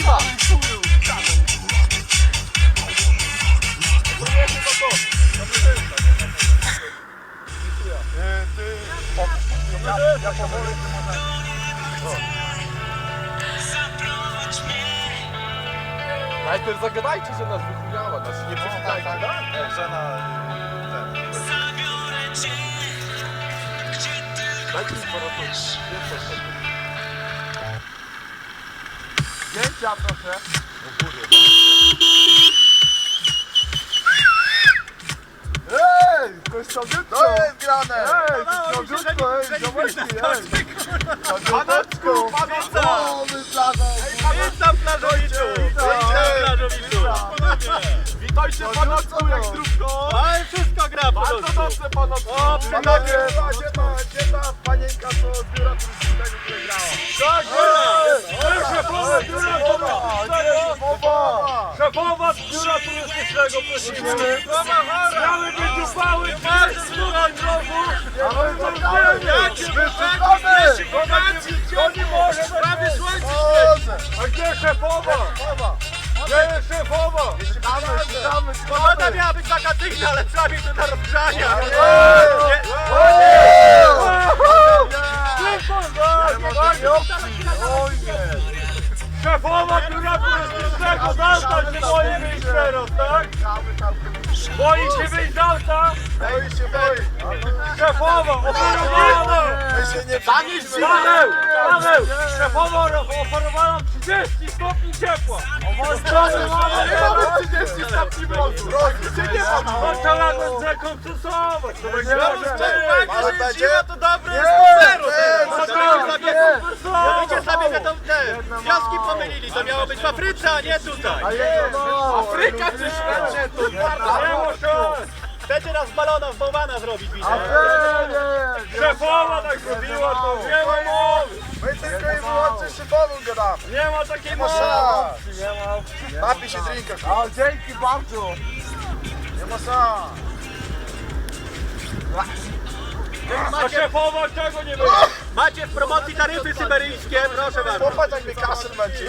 kurwa! Ja powoli Najpierw zagadajcie, że nas wychujała, nas nie. Żena... Dajcie mi parę Zdjęcia proszę. Ej, to jest słabiutko! To jest grane! Ej, to jest słabiutko, ej, zobacz, ej! Słabiutko! O, wypladał! Witam plażowiczu! Witam plażowiczu! Witajcie panocku jak zdrówko. Ale wszystko gra po Bardzo prostu. dobrze panocku. O, Panowie, panienka, z biura tutaj grała? Tak, Szefowa z biura turystycznego prosimy! Miały być upały twarzy na drogu! Ale to! Jakie Wyszukamy! To nie może prawie słońce! Boże! A gdzie szefowa? Gdzie jest szefowa? Szukamy! miała być wakacyjna, ale przynajmniej to na rozgrzania! Szefowa biura turystycznego, zalta się boi wyjść teraz, tak? Boi się wyjść z auta? Boi się, boi! Się nie Zanieś Paweł, Paweł, szefowa oferowała 30 stopni ciepła. Mamy, mamy, nie mamy 30 stopni mrozu! Gdzie nie ma? To zrekompensować. To będzie będzie? to dobre Nie, zero. nie, No to nie, sobie nie. Robicie sobie wiadomo te wioski pomylili. To miało być w Afryce, a nie tutaj. Afryka czy Szwecja to Nie. Chcecie nas z balona w bałwana zrobić, widzę. A nie, nie! Szefowa tak zrobiła, to nie ma mowy. My tylko i wyłącznie szybową gadamy! Nie ma takiej mowy. Masa! Nie ma. Napij się drinka, A dzięki bardzo. nie ma sa! A szefowa czego nie będzie? Macie w promocji taryfy syberyjskie, proszę bardzo. Popatrz jak mi kaszel męczy!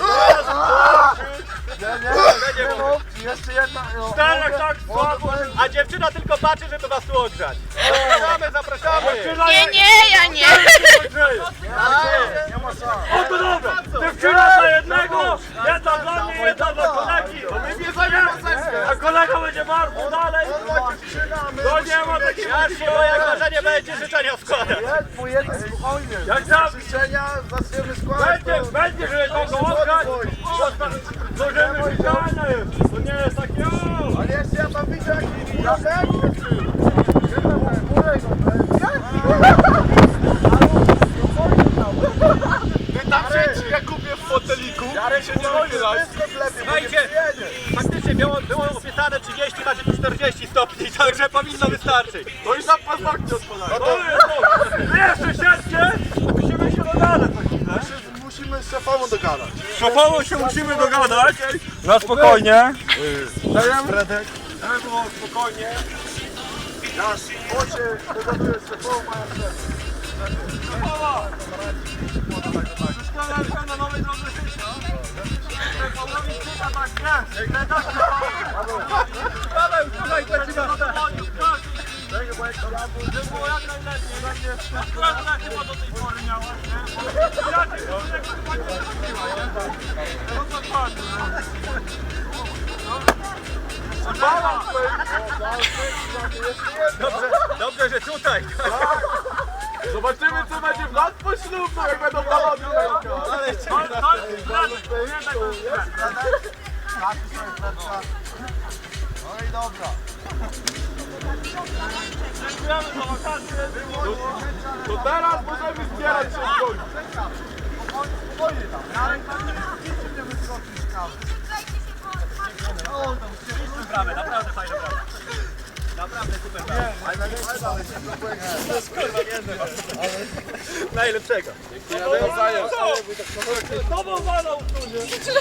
Nie, nie, nie ma opcji. Jeszcze jedna. no, Czterech mogę- tak słabo. A dziewczyna patrzy, żeby was tu ogrzać. Zapraszamy, zapraszamy. Nie, nie, ja nie. Nie ma sa! O to dobra! Dziewczyna za jednego, jedna dla mnie, jedna dla kolegi. A kolega będzie marł dalej. To nie ma takiej się boję, jak nie będzie życzenia składać. Po jeden spokojnie. Jak tam Życzenia zaczniemy składać, będzie, będzie, że kogo ogrzać. Możemy życzenia jest. To nie jest takie o. Ale jeszcze ja tam widzę jakiś wniosek. Foteliku. Jarek się nie wychylaj. Słuchajcie, faktycznie było, było obiecane 30, macie tu 40 stopni, także powinno wystarczyć. To już na paznokcie odpadają. Jest to. Jeszcze siedźcie, musimy się dogadać chwilę. Musimy z szefową dogadać. Szefową się musimy dogadać. Na spokojnie. Dajemy? Fredek. Żeby było spokojnie. Ja się dogaduję z szefową, a ja szef. Szefowa! Szkoda na nowej drodze Paweł, słuchaj, to ci na Żeby było jak najlepiej. Akurat ona chyba do tej pory miała, nie? Ja cię jak chyba nie zrobiła, nie? No dokładnie, Dobrze, dobrze, że tutaj. Zobaczymy co będzie w lat poślubnych, jak będą balony. Ale to, to jest Fredek, pamiętaj, to jest Fredek. No i dobra. Dziękujemy za wakacje. To teraz możemy zbierać się w końcu. Brawę, naprawdę fajne brawa. Naprawdę super brawa. Najlepszego. Ja nawzajem. Co? Z tobą walą,